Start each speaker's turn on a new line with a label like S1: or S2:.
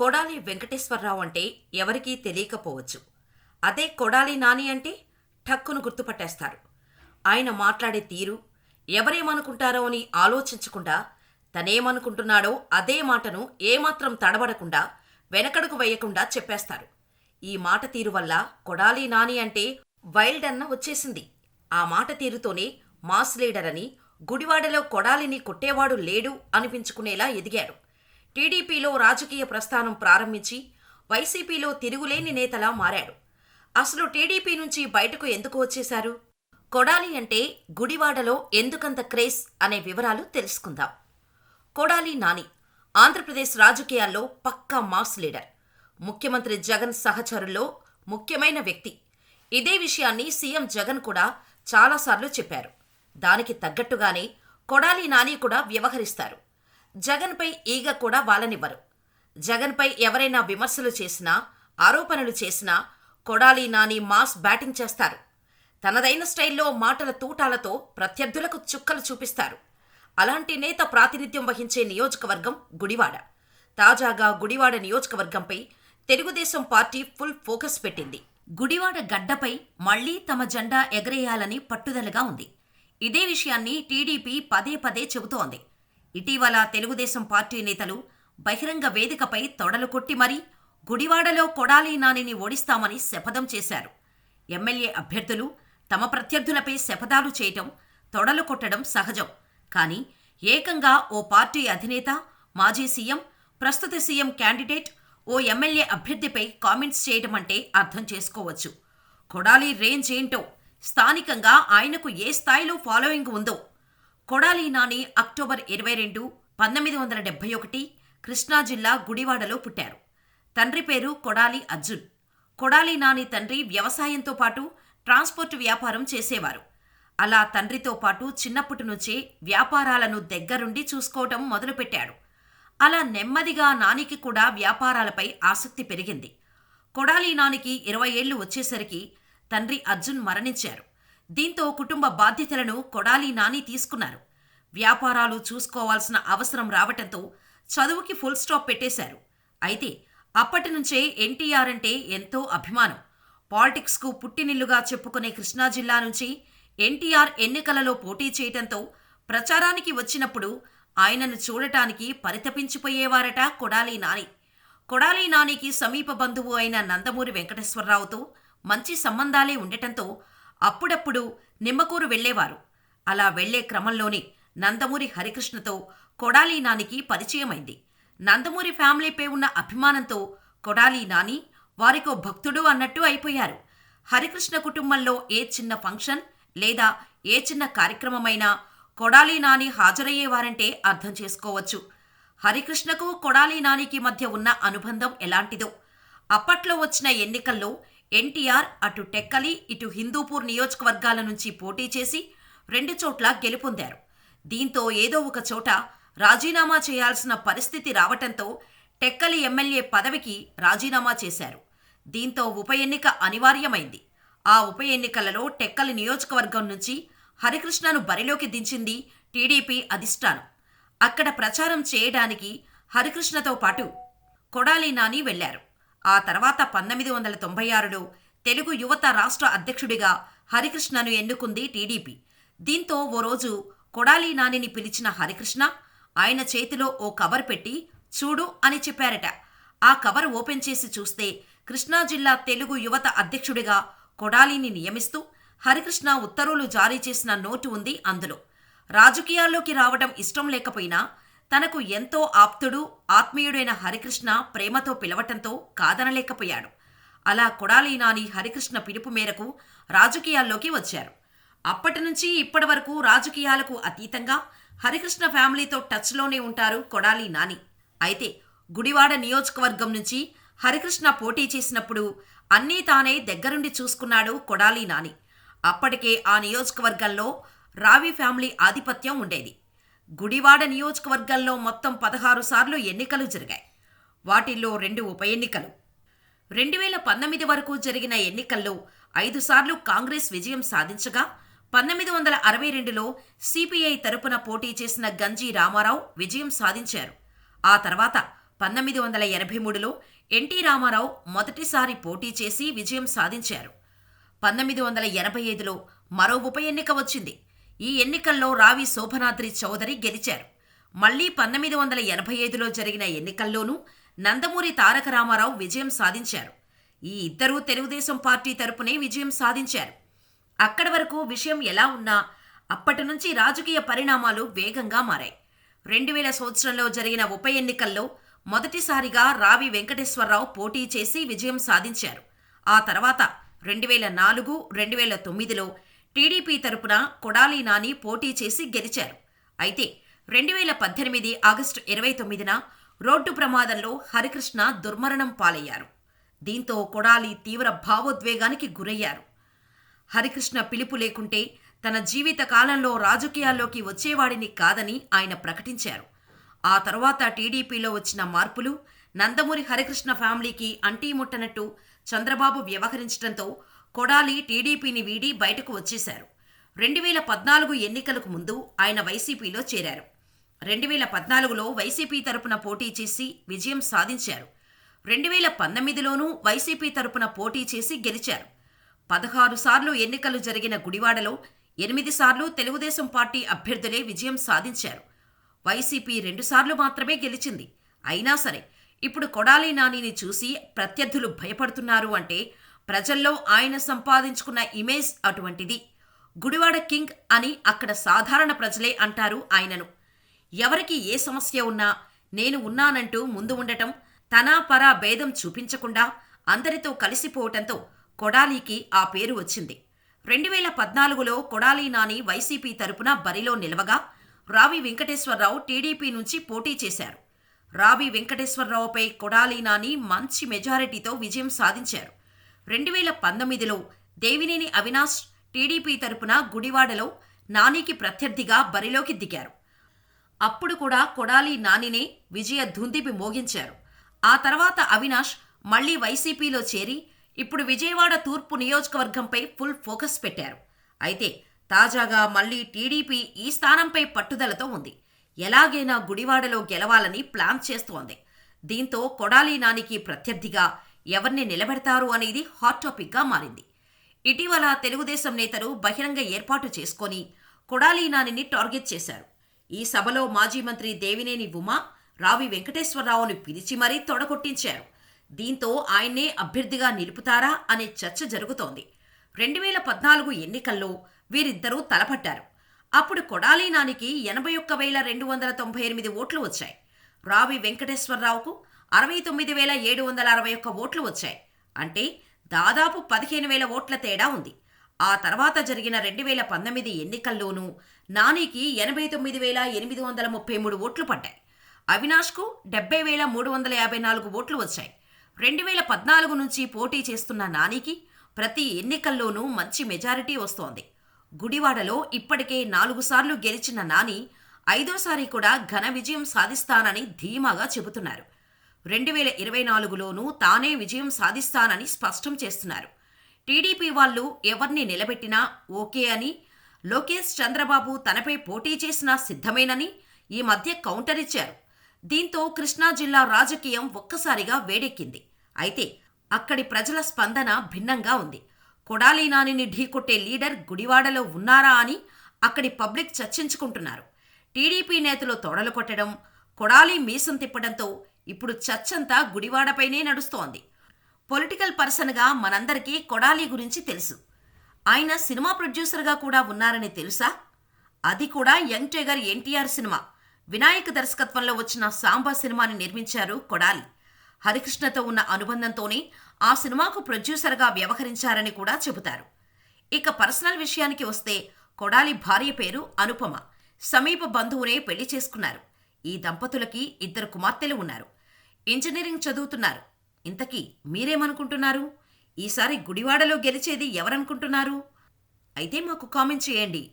S1: కొడాలి వెంకటేశ్వరరావు అంటే ఎవరికీ తెలియకపోవచ్చు. అదే కొడాలి నాని అంటే ఠక్కును గుర్తుపట్టేస్తారు. ఆయన మాట్లాడే తీరు ఎవరేమనుకుంటారో అని ఆలోచించకుండా తనేమనుకుంటున్నాడో అదే మాటను ఏమాత్రం తడబడకుండా వెనకడుగు వేయకుండా చెప్పేస్తారు. ఈ మాట తీరు వల్ల కొడాలి నాని అంటే వైల్డ్ అన్న వచ్చేసింది. ఆ మాట తీరుతోనే మాస్ లీడర్ అని గుడివాడలో కొడాలిని కొట్టేవాడు లేడు అనిపించుకునేలా ఎదిగాడు టీడీపీలో రాజకీయ ప్రస్థానం ప్రారంభించి వైసీపీలో తిరుగులేని నేతలా మారాడు. అసలు టీడీపీ నుంచి బయటకు ఎందుకు వచ్చేశారు? కొడాలి అంటే గుడివాడలో ఎందుకంత క్రేజ్ అనే వివరాలు తెలుసుకుందాం. కొడాలి నాని ఆంధ్రప్రదేశ్ రాజకీయాల్లో పక్కా మాస్ లీడర్. ముఖ్యమంత్రి జగన్ సహచరుల్లో ముఖ్యమైన వ్యక్తి. ఇదే విషయాన్ని సీఎం జగన్ కూడా చాలాసార్లు చెప్పారు. దానికి తగ్గట్టుగానే కొడాలి నాని కూడా వ్యవహరిస్తారు. జగన్పై ఈగ కూడా వాలనివ్వరు. జగన్పై ఎవరైనా విమర్శలు చేసినా ఆరోపణలు చేసినా కొడాలి నాని మాస్ బ్యాటింగ్ చేస్తారు. తనదైన స్టైల్లో మాటల తూటాలతో ప్రత్యర్థులకు చుక్కలు చూపిస్తారు. అలాంటి నేత ప్రాతినిధ్యం వహించే నియోజకవర్గం గుడివాడ. తాజాగా గుడివాడ నియోజకవర్గంపై తెలుగుదేశం పార్టీ ఫుల్ ఫోకస్ పెట్టింది. గుడివాడ గడ్డపై మళ్ళీ తమ జెండా ఎగరేయాలని పట్టుదలగా ఉంది. ఇదే విషయాన్ని టీడీపీ పదే పదే చెబుతోంది. ఇటీవల తెలుగుదేశం పార్టీ నేతలు బహిరంగ వేదికపై తొడలు కొట్టి మరీ గుడివాడలో కొడాలి నానిని ఓడిస్తామని శపథం చేశారు. ఎమ్మెల్యే అభ్యర్థులు తమ ప్రత్యర్థులపై శపథాలు చేయటం తొడలు కొట్టడం సహజం. కానీ ఏకంగా ఓ పార్టీ అధినేత మాజీ సీఎం ప్రస్తుత సీఎం క్యాండిడేట్ ఓ ఎమ్మెల్యే అభ్యర్థిపై కామెంట్స్ చేయడం అంటే అర్థం చేసుకోవచ్చు. కొడాలి రేంజ్ ఏంటో స్థానికంగా ఆయనకు ఏ స్థాయిలో ఫాలోయింగ్ ఉందో కొడాలి నాని అక్టోబర్ ఇరవై రెండు పంతొమ్మిది వందల డెబ్బై ఒకటి కృష్ణా జిల్లా గుడివాడలో పుట్టారు. తండ్రి పేరు కొడాలి అర్జున్. కొడాలి నాని తండ్రి వ్యవసాయంతో పాటు ట్రాన్స్పోర్ట్ వ్యాపారం చేసేవారు. అలా తండ్రితో పాటు చిన్నప్పటి నుంచే వ్యాపారాలను దగ్గరుండి చూసుకోవటం మొదలుపెట్టాడు. అలా నెమ్మదిగా నానికి కూడా వ్యాపారాలపై ఆసక్తి పెరిగింది. కొడాలి నానికి ఇరవై ఏళ్ళు వచ్చేసరికి తండ్రి అర్జున్ మరణించారు. దీంతో కుటుంబ బాధ్యతలను కొడాలి నాని తీసుకున్నారు. వ్యాపారాలు చూసుకోవాల్సిన అవసరం రావటంతో చదువుకి ఫుల్ స్టాప్ పెట్టేశారు. అయితే అప్పటి నుంచే ఎన్టీఆర్ అంటే ఎంతో అభిమానం. పాలిటిక్స్కు పుట్టినిల్లుగా చెప్పుకునే కృష్ణా జిల్లా నుంచి ఎన్టీఆర్ ఎన్నికలలో పోటీ చేయటంతో ప్రచారానికి వచ్చినప్పుడు ఆయనను చూడటానికి పరితపించిపోయేవారట కొడాలి నాని. కొడాలి నానికి సమీప బంధువు అయిన నందమూరి వెంకటేశ్వరరావుతో మంచి సంబంధాలే ఉండటంతో అప్పుడప్పుడు నిమ్మకూరు వెళ్ళేవారు అలా వెళ్ళే క్రమంలోనే నందమూరి హరికృష్ణతో కొడాలి నానికి పరిచయమైంది. నందమూరి ఫ్యామిలీపై ఉన్న అభిమానంతో కొడాలి నాని వారికో భక్తుడు అన్నట్టు అయిపోయారు. హరికృష్ణ కుటుంబంలో ఏ చిన్న ఫంక్షన్ లేదా ఏ చిన్న కార్యక్రమమైనా కొడాలి నాని హాజరయ్యేవారంటే అర్థం చేసుకోవచ్చు. హరికృష్ణకు కొడాలి నానికి మధ్య ఉన్న అనుబంధం ఎలాంటిదో అప్పట్లో వచ్చిన ఎన్నికల్లో ఎన్టీఆర్ అటు టెక్కలి ఇటు హిందూపూర్ నియోజకవర్గాల నుంచి పోటీ చేసి రెండు చోట్ల గెలుపొందారు. దీంతో ఏదో ఒక చోట రాజీనామా చేయాల్సిన పరిస్థితి రావటంతో టెక్కలి ఎమ్మెల్యే పదవికి రాజీనామా చేశారు. దీంతో ఉప ఎన్నిక అనివార్యమైంది. ఆ ఉప ఎన్నికలలో టెక్కలి నియోజకవర్గం నుంచి హరికృష్ణను బరిలోకి దించింది టీడీపీ అధిష్టానం. అక్కడ ప్రచారం చేయడానికి హరికృష్ణతో పాటు కొడాలి నాని వెళ్ళారు. ఆ తర్వాత పంతొమ్మిది వందల తొంభై ఆరులో తెలుగు యువత రాష్ట్ర అధ్యక్షుడిగా హరికృష్ణను ఎన్నుకుంది టీడీపీ. దీంతో ఓ రోజు కొడాలి నానిని పిలిచిన హరికృష్ణ ఆయన చేతిలో ఓ కవర్ పెట్టి చూడు అని చెప్పారట. ఆ కవర్ ఓపెన్ చేసి చూస్తే కృష్ణా జిల్లా తెలుగు యువత అధ్యక్షుడిగా కొడాలిని నియమిస్తూ హరికృష్ణ ఉత్తర్వులు జారీ చేసిన నోటు ఉంది అందులో. రాజకీయాల్లోకి రావడం ఇష్టం లేకపోయినా తనకు ఎంతో ఆప్తుడు ఆత్మీయుడైన హరికృష్ణ ప్రేమతో పిలవటంతో కాదనలేకపోయాడు. అలా కొడాలి నాని హరికృష్ణ పిలుపు మేరకు రాజకీయాల్లోకి వచ్చారు. అప్పటి నుంచి ఇప్పటి వరకు రాజకీయాలకు అతీతంగా హరికృష్ణ ఫ్యామిలీతో టచ్లోనే ఉంటారు కొడాలి నాని. అయితే గుడివాడ నియోజకవర్గం నుంచి హరికృష్ణ పోటీ చేసినప్పుడు అన్నీ తానే దగ్గరుండి చూసుకున్నాడు కొడాలి నాని. అప్పటికే ఆ నియోజకవర్గంలో రావి ఫ్యామిలీ ఆధిపత్యం ఉండేది. గుడివాడ నియోజకవర్గంలో మొత్తం పదహారు సార్లు ఎన్నికలు జరిగాయి. వాటిల్లో రెండు ఉప ఎన్నికలు. రెండు వేల పంతొమ్మిది వరకు జరిగిన ఎన్నికల్లో ఐదు సార్లు కాంగ్రెస్ విజయం సాధించగా పంతొమ్మిది వందల అరవై రెండులో సిపిఐ తరపున పోటీ చేసిన గంజి రామారావు విజయం సాధించారు. ఆ తర్వాత పంతొమ్మిది వందల ఎనభై మూడులో ఎన్టీ రామారావు మొదటిసారి పోటీ చేసి విజయం సాధించారు. పంతొమ్మిది వందల ఎనభై ఐదులో మరో ఉప ఎన్నిక వచ్చింది. ఈ ఎన్నికల్లో రావి శోభనాద్రి చౌదరి గెలిచారు. మళ్ళీ పంతొమ్మిది వందల ఎనభై ఐదులో జరిగిన ఎన్నికల్లోనూ నందమూరి తారక రామారావు విజయం సాధించారు. ఈ ఇద్దరూ తెలుగుదేశం పార్టీ తరపునే విజయం సాధించారు. అక్కడి వరకు విషయం ఎలా ఉన్నా అప్పటి నుంచి రాజకీయ పరిణామాలు వేగంగా మారాయి. రెండు వేల సంవత్సరంలో జరిగిన ఉప ఎన్నికల్లో మొదటిసారిగా రావి వెంకటేశ్వరరావు పోటీ చేసి విజయం సాధించారు. ఆ తర్వాత రెండు వేల నాలుగు రెండు వేల తొమ్మిదిలో టీడీపీ తరపున కొడాలి నాని పోటీ చేసి గెలిచారు. అయితే రెండు వేల పద్దెనిమిది ఆగస్టు ఇరవై తొమ్మిదిన రోడ్డు ప్రమాదంలో హరికృష్ణ దుర్మరణం పాలయ్యారు. దీంతో కొడాలి తీవ్ర భావోద్వేగానికి గురయ్యారు. హరికృష్ణ పిలుపు లేకుంటే తన జీవిత కాలంలో రాజకీయాల్లోకి వచ్చేవాడిని కాదని ఆయన ప్రకటించారు. ఆ తర్వాత టీడీపీలో వచ్చిన మార్పులు నందమూరి హరికృష్ణ ఫ్యామిలీకి అంటీముట్టనట్టు చంద్రబాబు వ్యవహరించడంతో కొడాలి టీడీపీని వీడి బయటకు వచ్చేశారు. రెండు వేల పద్నాలుగు ఎన్నికలకు ముందు ఆయన వైసీపీలో చేరారు. రెండు వేల పద్నాలుగులో వైసీపీ తరపున పోటీ చేసి విజయం సాధించారు. రెండు వేల పంతొమ్మిదిలోనూ వైసీపీ తరపున పోటీ చేసి గెలిచారు. పదహారు సార్లు ఎన్నికలు జరిగిన గుడివాడలో ఎనిమిది సార్లు తెలుగుదేశం పార్టీ అభ్యర్థులే విజయం సాధించారు. వైసీపీ రెండుసార్లు మాత్రమే గెలిచింది. అయినా సరే ఇప్పుడు కొడాలి నానిని చూసి ప్రత్యర్థులు భయపడుతున్నారు అంటే ప్రజల్లో ఆయన సంపాదించుకున్న ఇమేజ్ అటువంటిది. గుడివాడ కింగ్ అని అక్కడ సాధారణ ప్రజలే అంటారు ఆయనను. ఎవరికి ఏ సమస్య ఉన్నా నేను ఉన్నానంటూ ముందు ఉండటం తనా పరా భేదం చూపించకుండా అందరితో కలిసిపోవటంతో కొడాలీకి ఆ పేరు వచ్చింది. రెండు వేల పద్నాలుగులో కొడాలి నాని వైసీపీ తరపున బరిలో నిలవగా రావి వెంకటేశ్వరరావు టీడీపీ నుంచి పోటీ చేశారు. రావి వెంకటేశ్వరరావుపై కొడాలి నాని మంచి మెజారిటీతో విజయం సాధించారు. రెండు వేల పంతొమ్మిదిలో దేవినేని అవినాష్ టీడీపీ తరపున గుడివాడలో నానికి ప్రత్యర్థిగా బరిలోకి దిగారు. అప్పుడు కూడా కొడాలి నానినే విజయ ధుందిపి మోగించారు. ఆ తర్వాత అవినాష్ మళ్ళీ వైసీపీలో చేరి ఇప్పుడు విజయవాడ తూర్పు నియోజకవర్గంపై ఫుల్ ఫోకస్ పెట్టారు. అయితే తాజాగా మళ్ళీ టీడీపీ ఈ స్థానంపై పట్టుదలతో ఉంది. ఎలాగైనా గుడివాడలో గెలవాలని ప్లాన్ చేస్తోంది. దీంతో కొడాలి నానికి ప్రత్యర్థిగా ఎవరిని నిలబెడతారు అనేది హాట్ టాపిక్గా మారింది. ఇటీవల తెలుగుదేశం నేతలు బహిరంగ ఏర్పాటు చేసుకొని కొడాలి నానిని టార్గెట్ చేశారు. ఈ సభలో మాజీ మంత్రి దేవినేని ఉమా రావి వెంకటేశ్వరరావును పిలిచి మరీ తొడగొట్టించారు. దీంతో ఆయన్నే అభ్యర్థిగా నిలుపుతారా అనే చర్చ జరుగుతోంది. రెండు వేల పద్నాలుగు ఎన్నికల్లో వీరిద్దరూ తలపట్టారు అప్పుడు కొడాలి నానికి ఎనభై ఒక్క వేల రెండు వందల తొంభై ఎనిమిది ఓట్లు వచ్చాయి. రావి వెంకటేశ్వరరావుకు అరవై తొమ్మిది వేల ఏడు వందల అరవై ఒక్క ఓట్లు వచ్చాయి. అంటే దాదాపు పదిహేను వేల ఓట్ల తేడా ఉంది. ఆ తర్వాత జరిగిన రెండు వేల పంతొమ్మిది ఎన్నికల్లోనూ నానికి ఎనభై తొమ్మిది వేల ఎనిమిది వందల ముప్పై మూడు ఓట్లు పడ్డాయి. అవినాష్కు డెబ్బై వేల మూడు వందల యాభై నాలుగు ఓట్లు వచ్చాయి. రెండు వేల పద్నాలుగు నుంచి పోటీ చేస్తున్న నానికి ప్రతి ఎన్నికల్లోనూ మంచి మెజారిటీ వస్తోంది. గుడివాడలో ఇప్పటికే నాలుగు సార్లు గెలిచిన నాని ఐదోసారి కూడా ఘన విజయం సాధిస్తానని ధీమాగా చెబుతున్నారు. రెండు వేల ఇరవై నాలుగులోనూ తానే విజయం సాధిస్తానని స్పష్టం చేస్తున్నారు. టీడీపీ వాళ్ళు ఎవరిని నిలబెట్టినా ఓకే అని లోకేష్ చంద్రబాబు తనపై పోటీ చేసినా సిద్ధమేనని ఈ మధ్య కౌంటర్ ఇచ్చారు. దీంతో కృష్ణా జిల్లా రాజకీయం ఒక్కసారిగా వేడెక్కింది. అయితే అక్కడి ప్రజల స్పందన భిన్నంగా ఉంది. కొడాలి నానిని ఢీకొట్టే లీడర్ గుడివాడలో ఉన్నారా అని అక్కడి పబ్లిక్ చర్చించుకుంటున్నారు. టీడీపీ నేతలు తొడలు కొట్టడం కొడాలి మీసం తిప్పడంతో ఇప్పుడు చచ్చంతా గుడివాడపైనే నడుస్తోంది. పొలిటికల్ పర్సన్గా మనందరికీ కొడాలి గురించి తెలుసు. ఆయన సినిమా ప్రొడ్యూసర్గా కూడా ఉన్నారని తెలుసా? అది కూడా young tiger NTR cinema. Vinayak దర్శకత్వంలో వచ్చిన సాంబా సినిమాని నిర్మించారు కొడాలి. హరికృష్ణతో ఉన్న అనుబంధంతోనే ఆ సినిమాకు ప్రొడ్యూసర్గా వ్యవహరించారని కూడా చెబుతారు. ఇక పర్సనల్ విషయానికి వస్తే కొడాలి భార్య పేరు అనుపమ. సమీప బంధువునే పెళ్ళి చేసుకున్నారు. ఈ దంపతులకి ఇద్దరు కుమార్తెలు ఉన్నారు. ఇంజనీరింగ్ చదువుతున్నారు. ఇంతకీ మీరేమనుకుంటున్నారు? ఈసారి గుడివాడలో గెలిచేది ఎవరనుకుంటున్నారు? అయితే మాకు కామెంట్ చేయండి.